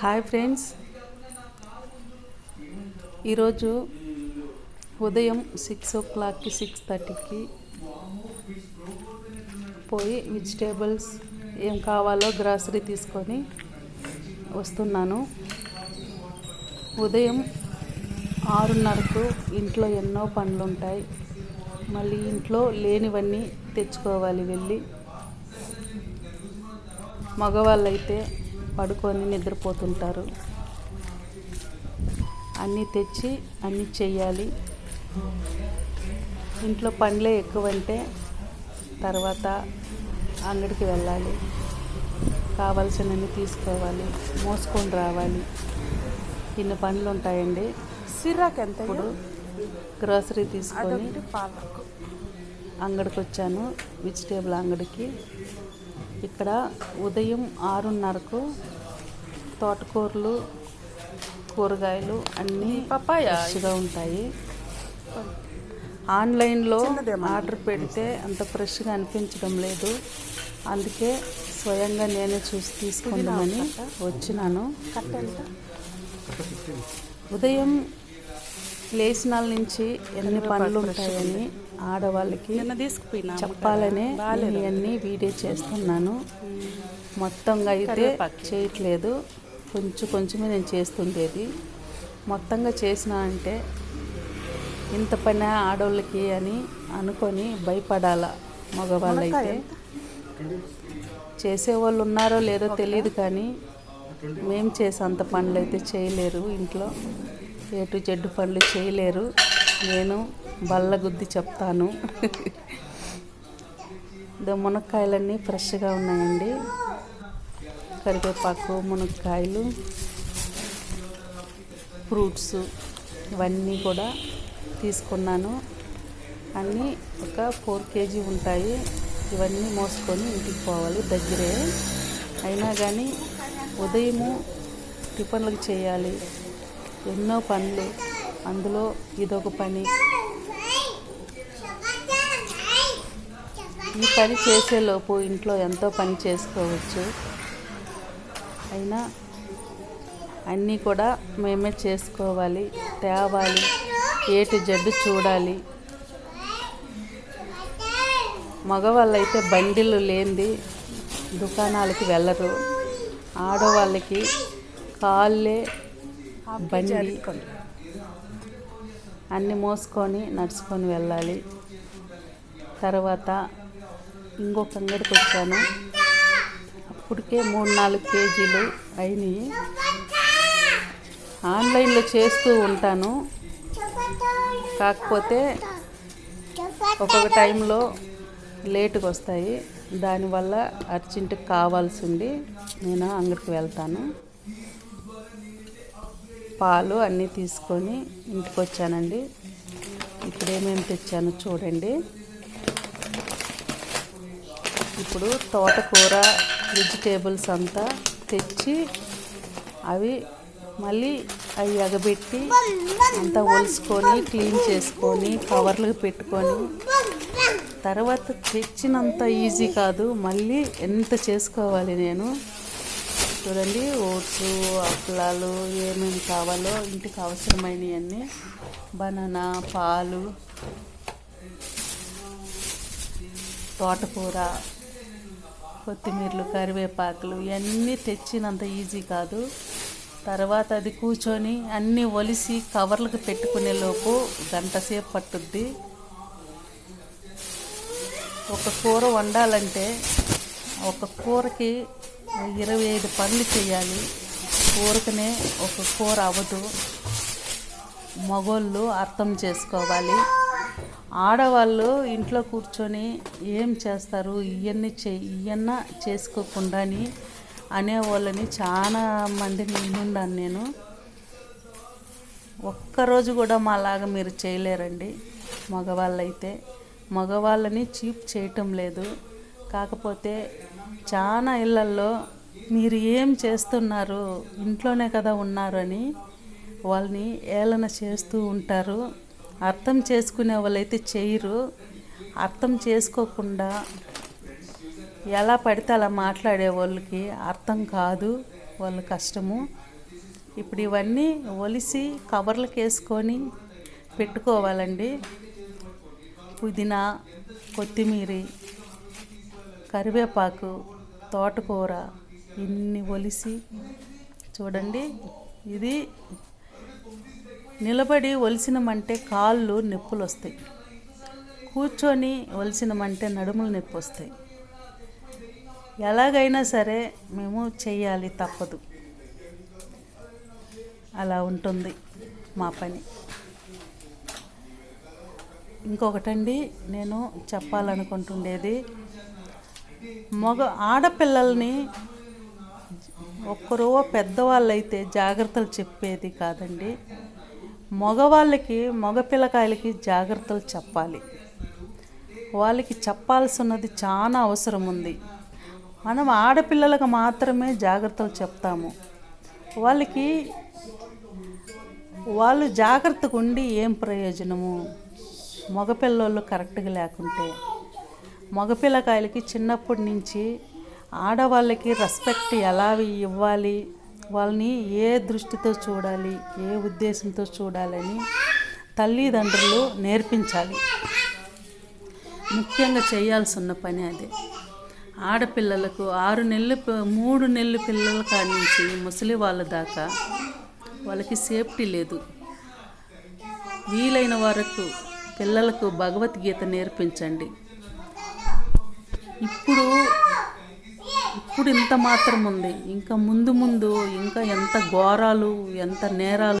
Hi friends. ఈరోజు ఉదయం six ఓ క్లాక్కి సిక్స్ థర్టీకి పోయి వెజిటేబుల్స్ ఏం కావాలో గ్రాసరీ తీసుకొని వస్తున్నాను. ఉదయం ఆరున్నరకు ఇంట్లో ఎన్నో పనులు ఉంటాయి మళ్ళీ ఇంట్లో లేనివన్నీ తెచ్చుకోవాలి వెళ్ళి. మగవాళ్ళైతే పడుకొని నిద్రపోతుంటారు. అన్నీ తెచ్చి అన్నీ చెయ్యాలి. ఇంట్లో పనులే ఎక్కువంటే తర్వాత అంగడికి వెళ్ళాలి. కావలసినవి తీసుకోవాలి. మోసుకొని రావాలి. ఇన్ని పనులు ఉంటాయండి సిర్రాకి ఎంత ఇప్పుడు గ్రోసరీ తీసుకొని అంగడికి వచ్చాను వెజిటేబుల్ అంగడికి. ఇక్కడ ఉదయం ఆరున్నరకు తోటకూరలు కూరగాయలు అన్నీ ఫ్రెష్గా ఉంటాయి. ఆన్లైన్లో? ఆర్డర్ పెడితే అంత ఫ్రెష్గా అనిపించడం లేదు. అందుకే స్వయంగా నేనే చూసి తీసుకుందామని వచ్చినాను. ఉదయం లేచినాల నుంచి ఎన్ని పనులు ఉంటాయని ఆడవాళ్ళకి తీసుకుపోయినా చెప్పాలనే నేను ఇవన్నీ వీడియో చేస్తున్నాను. మొత్తంగా అయితే. చేయట్లేదు. కొంచెం కొంచెమే నేను చేస్తుండేది. మొత్తంగా చేసిన అంటే ఇంత పని ఆడవాళ్ళకి అని అనుకొని భయపడాల మగవాళ్ళైతే. చేసేవాళ్ళు ఉన్నారో లేదో తెలియదు కానీ మేం చేసే అంత పనులు అయితే చేయలేరు ఇంట్లో. ఏ టు జెడ్ పనులు చేయలేరు. నేను బల్ల గుద్ది చెప్తాను. ఇదో మునక్కాయలన్నీ ఫ్రెష్గా ఉన్నాయండి. కరివేపాకు మునక్కాయలు ఫ్రూట్స్ ఇవన్నీ కూడా తీసుకున్నాను. అన్నీ ఒక ఫోర్ కేజీ ఉంటాయి. ఇవన్నీ మోసుకొని ఇంటికి పోవాలి దగ్గరే. అయినా కానీ ఉదయము టిఫన్లకు చేయాలి. ఎన్నో పనులు. అందులో ఇదొక పని. ఈ పని చేసేలోపు ఇంట్లో ఎంతో పని చేసుకోవచ్చు. అయినా అన్నీ కూడా మేమే చేసుకోవాలి తేవాలి ఏటి జడ్డు చూడాలి. మగవాళ్ళైతే బండిలు లేనిది దుకాణాలకి వెళ్ళరు. ఆడవాళ్ళకి కాళ్ళే బండి అన్ని మోసుకొని నడుచుకొని వెళ్ళాలి. తర్వాత ఇంకొక అంగడికి వచ్చాను. అప్పటికే మూడు నాలుగు కేజీలు అయినాయి. ఆన్లైన్లో చేస్తూ ఉంటాను. కాకపోతే ఒక్కొక్క టైంలో లేటుగా వస్తాయి. దానివల్ల అర్జెంటుగా కావాల్సి ఉండి నేను అంగడికి వెళ్తాను. పాలు అన్నీ తీసుకొని ఇంటికి వచ్చానండి ఇప్పుడు ఏమేమి తెచ్చాను చూడండి. ఇప్పుడు తోటకూర వెజిటేబుల్స్ అంతా తెచ్చి అవి మళ్ళీ అవి ఎగబెట్టి అంతా ఒలుసుకొని క్లీన్ చేసుకొని కవర్లకు పెట్టుకొని తర్వాత తెచ్చినంత ఈజీ కాదు. మళ్ళీ ఎంత చేసుకోవాలి నేను? చూడండి ఓట్స్ అప్పలాలు ఏమేమి కావాలో ఇంటికి అవసరమైనవి అన్నీ బనానా పాలు తోటకూర కొత్తిమీరలు కరివేపాకులు ఇవన్నీ తెచ్చినంత ఈజీ కాదు. తర్వాత అది కూర్చొని అన్నీ ఒలిసి కవర్లకు పెట్టుకునే లోపు గంట సేపు పట్టుద్ది. ఒక కూర వండాలంటే ఒక కూరకి ఇరవై ఐదు పనులు చేయాలి. కూరకనే ఒక కూర అవ్వదు. మగోళ్ళు అర్థం చేసుకోవాలి. ఆడవాళ్ళు ఇంట్లో కూర్చొని ఏం చేస్తారు? ఇవన్నీ చే ఇవన్న చేసుకోకుండాని అనేవాళ్ళని చాలా మందిని వినుండాను నేను. ఒక్కరోజు కూడా మాలాగా మీరు చేయలేరండి మగవాళ్ళైతే. మగవాళ్ళని చీప్ చేయటం లేదు. కాకపోతే చాలా ఇళ్ళల్లో మీరు ఏం చేస్తున్నారు? ఇంట్లోనే కదా ఉన్నారు అని వాళ్ళని ఏళన చేస్తూ ఉంటారు. అర్థం చేసుకునే వాళ్ళైతే చేయరు. అర్థం చేసుకోకుండా ఎలా పడితే అలా మాట్లాడే వాళ్ళకి అర్థం కాదు. వాళ్ళ కష్టము. ఇప్పుడు ఇవన్నీ ఒలిసి కవర్లకు వేసుకొని పెట్టుకోవాలండి. పుదీనా కొత్తిమీర కరివేపాకు తోటకూర ఇన్ని ఒలిసి చూడండి. ఇది నిలబడి ఒలిసినమంటే కాళ్ళు నొప్పులు వస్తాయి కూర్చొని ఒలిసినమంటే నడుములు నొప్పి వస్తాయి ఎలాగైనా సరే మేము చేయాలి తప్పదు. అలా ఉంటుంది మా పని. ఇంకొకటండి నేను చెప్పాలనుకుంటుండేది మగ ఆడపిల్లల్ని ఒక్కరో పెద్దవాళ్ళైతే జాగ్రత్తలు చెప్పేది కాదండి. మగవాళ్ళకి మగ పిల్లకాయలకి జాగ్రత్తలు చెప్పాలి. వాళ్ళకి చెప్పాల్సినది చాలా అవసరం ఉంది. మనం ఆడపిల్లలకు మాత్రమే జాగ్రత్తలు చెప్తాము. వాళ్ళకి వాళ్ళు జాగ్రత్తగా ఉండి ఏం ప్రయోజనము? మగపిల్లలు కరెక్ట్గా లేకుంటే. మగపిల్లకాయలకి చిన్నప్పటి నుంచి ఆడవాళ్ళకి రెస్పెక్ట్ ఎలా ఇవ్వాలి వాళ్ళని ఏ దృష్టితో చూడాలి ఏ ఉద్దేశంతో చూడాలని తల్లిదండ్రులు నేర్పించాలి. ముఖ్యంగా చేయాల్సి ఉన్న పని అదే. ఆడపిల్లలకు ఆరు నెలలు మూడు నెలల పిల్లల కాడి నుంచి ముసలి వాళ్ళ దాకా వాళ్ళకి సేఫ్టీ లేదు. వీలైన వరకు పిల్లలకు భగవద్గీత నేర్పించండి. ఇప్పుడు ఇప్పుడు ఇంత మాత్రం ఉంది. ఇంకా ముందు ముందు ఇంకా ఎంత ఘోరాలు ఎంత నేరాలు